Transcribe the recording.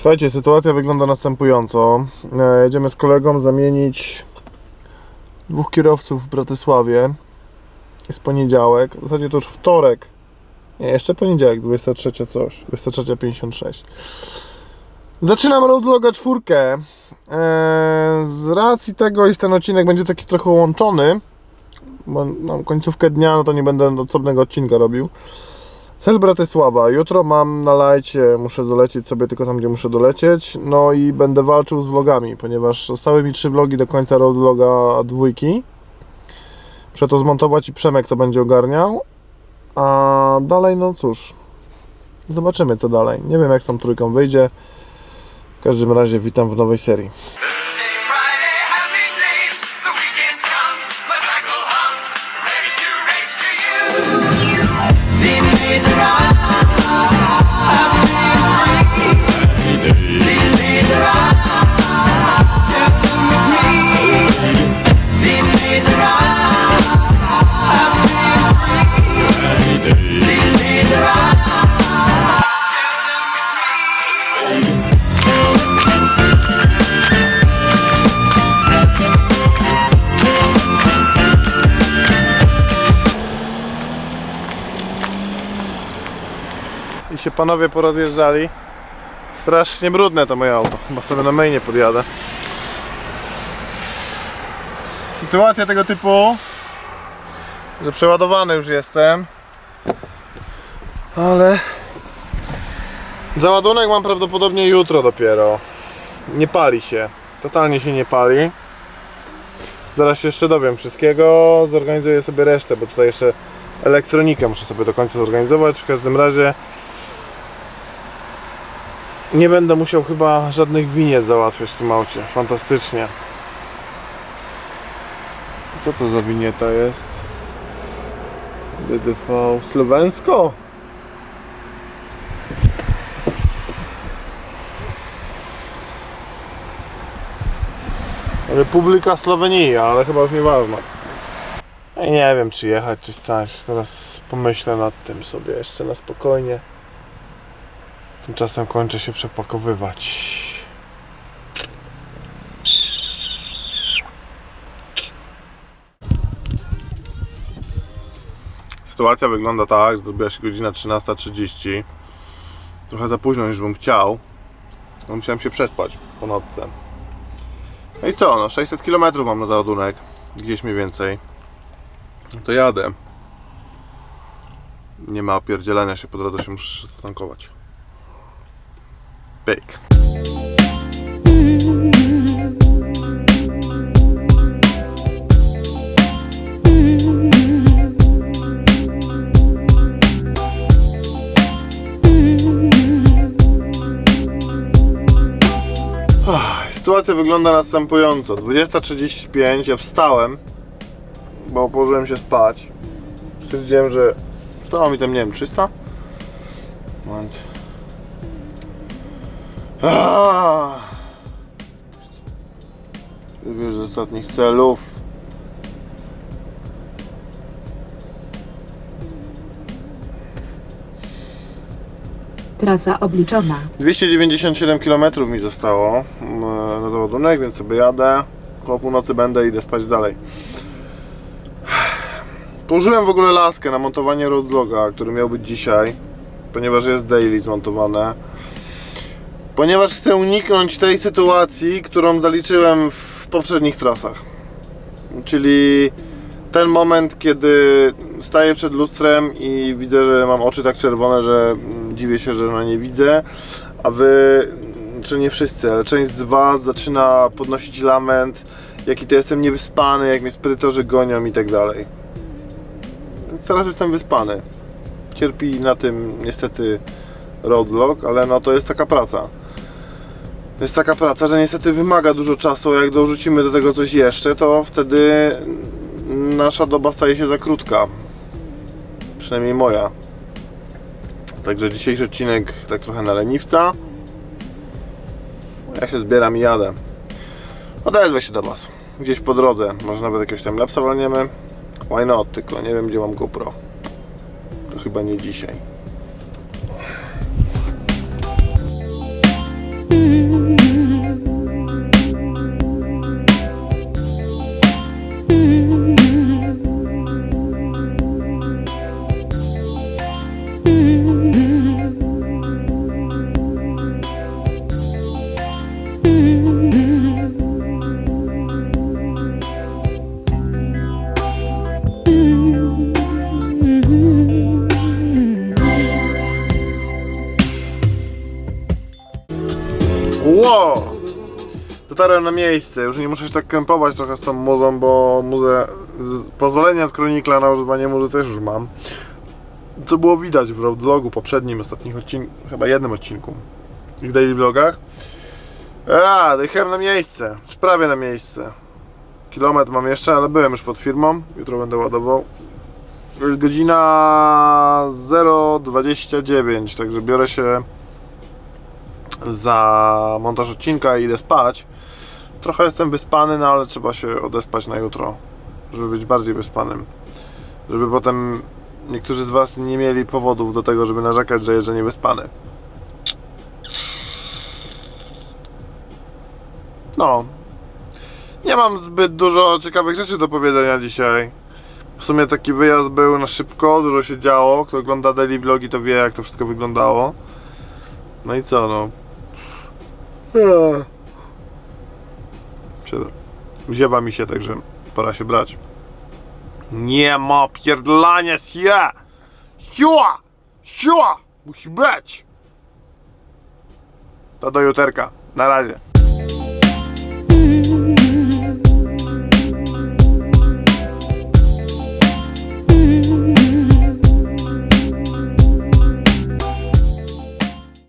Słuchajcie, sytuacja wygląda następująco. E, Jedziemy z kolegą zamienić dwóch kierowców w Bratysławie. Jest poniedziałek, w zasadzie to już wtorek. Nie, jeszcze poniedziałek, 23 coś, 23.56. Zaczynam roadloga czwórkę. E, Z racji tego, iż ten odcinek będzie taki trochę łączony, bo mam końcówkę dnia, no to nie będę osobnego odcinka robił. Cel Bratysława. Jutro mam na lajcie, muszę dolecieć sobie tylko tam, gdzie muszę dolecieć. No i będę walczył z vlogami, ponieważ zostały mi trzy vlogi do końca road vloga dwójki. Muszę to zmontować i Przemek to będzie ogarniał. A dalej, no cóż, zobaczymy co dalej. Nie wiem jak z tą trójką wyjdzie. W każdym razie witam w nowej serii. Się panowie porozjeżdżali. Strasznie brudne to moje auto. Chyba sobie na mainie podjadę. Sytuacja tego typu, że przeładowany już jestem. Ale załadunek mam prawdopodobnie jutro dopiero. Nie pali się. Totalnie się nie pali. Zaraz się jeszcze dowiem wszystkiego. Zorganizuję sobie resztę, bo tutaj jeszcze elektronikę muszę sobie do końca zorganizować. W każdym razie nie będę musiał chyba żadnych winiet załatwiać w tym aucie. Fantastycznie. Co to za winieta jest? DDV Słowensko? Republika Słowenii, ale chyba już nieważne. I nie wiem czy jechać, czy stać. Teraz pomyślę nad tym sobie jeszcze na spokojnie. Tymczasem kończę się przepakowywać. Sytuacja wygląda tak, że dobiła się godzina 13.30. Trochę za późno niż bym chciał. Musiałem się przespać po nocce. No i co, no 600 km mam na załadunek. Gdzieś mniej więcej. No to jadę. Nie ma opierdzielania się, po drodze się muszę zatankować. Ach, Sytuacja wygląda następująco. 20.35, ja wstałem, bo położyłem się spać. Stwierdziłem, że wstało mi tam, nie wiem, 300? Moment. Aaaa! Wybierz z ostatnich celów. Trasa obliczona. 297 km mi zostało mm, na załadunek, więc sobie jadę. Koło północy będę i idę spać dalej. Położyłem w ogóle laskę na montowanie roadloga, który miał być dzisiaj, ponieważ jest daily zmontowane. Ponieważ chcę uniknąć tej sytuacji, którą zaliczyłem w poprzednich trasach. Czyli ten moment, kiedy staję przed lustrem i widzę, że mam oczy tak czerwone, że dziwię się, że na nie widzę, a wy, czy nie wszyscy, ale część z was zaczyna podnosić lament, jaki to jestem niewyspany, jak mnie sprytorzy gonią i tak dalej. Teraz jestem wyspany. Cierpi na tym niestety roadlog, ale no to jest taka praca. To jest taka praca, że niestety wymaga dużo czasu, jak dorzucimy do tego coś jeszcze, to wtedy nasza doba staje się za krótka. Przynajmniej moja. Także dzisiejszy odcinek tak trochę na leniwca. Ja się zbieram i jadę. Odezwę się do Was. Gdzieś po drodze. Może nawet jakiegoś tam lapsa walniemy. Why not? Tylko nie wiem gdzie mam GoPro. To chyba nie dzisiaj. Dotarłem na miejsce, już nie muszę się tak krępować trochę z tą muzą, bo muzę, z, pozwolenie od Chronikla na używanie muzy też już mam. Co było widać w vlogu poprzednim, ostatnim odcinku, chyba jednym odcinku, w daily vlogach. A, dojechałem na miejsce, już prawie na miejsce. Kilometr mam jeszcze, ale byłem już pod firmą, jutro będę ładował. Jest godzina 0.29, także biorę się za montaż odcinka i idę spać. Trochę jestem wyspany, no ale trzeba się odespać na jutro, żeby być bardziej wyspanym. Żeby potem niektórzy z Was nie mieli powodów do tego, żeby narzekać, że jeżdżę niewyspany. No. Nie mam zbyt dużo ciekawych rzeczy do powiedzenia dzisiaj. W sumie taki wyjazd był na szybko, dużo się działo. Kto ogląda daily vlogi, to wie, jak to wszystko wyglądało. No i co, no. Ziewa mi się, także pora się brać. Nie ma pierdlania się! Siła! Siła! Musi być! To do juterka. Na razie.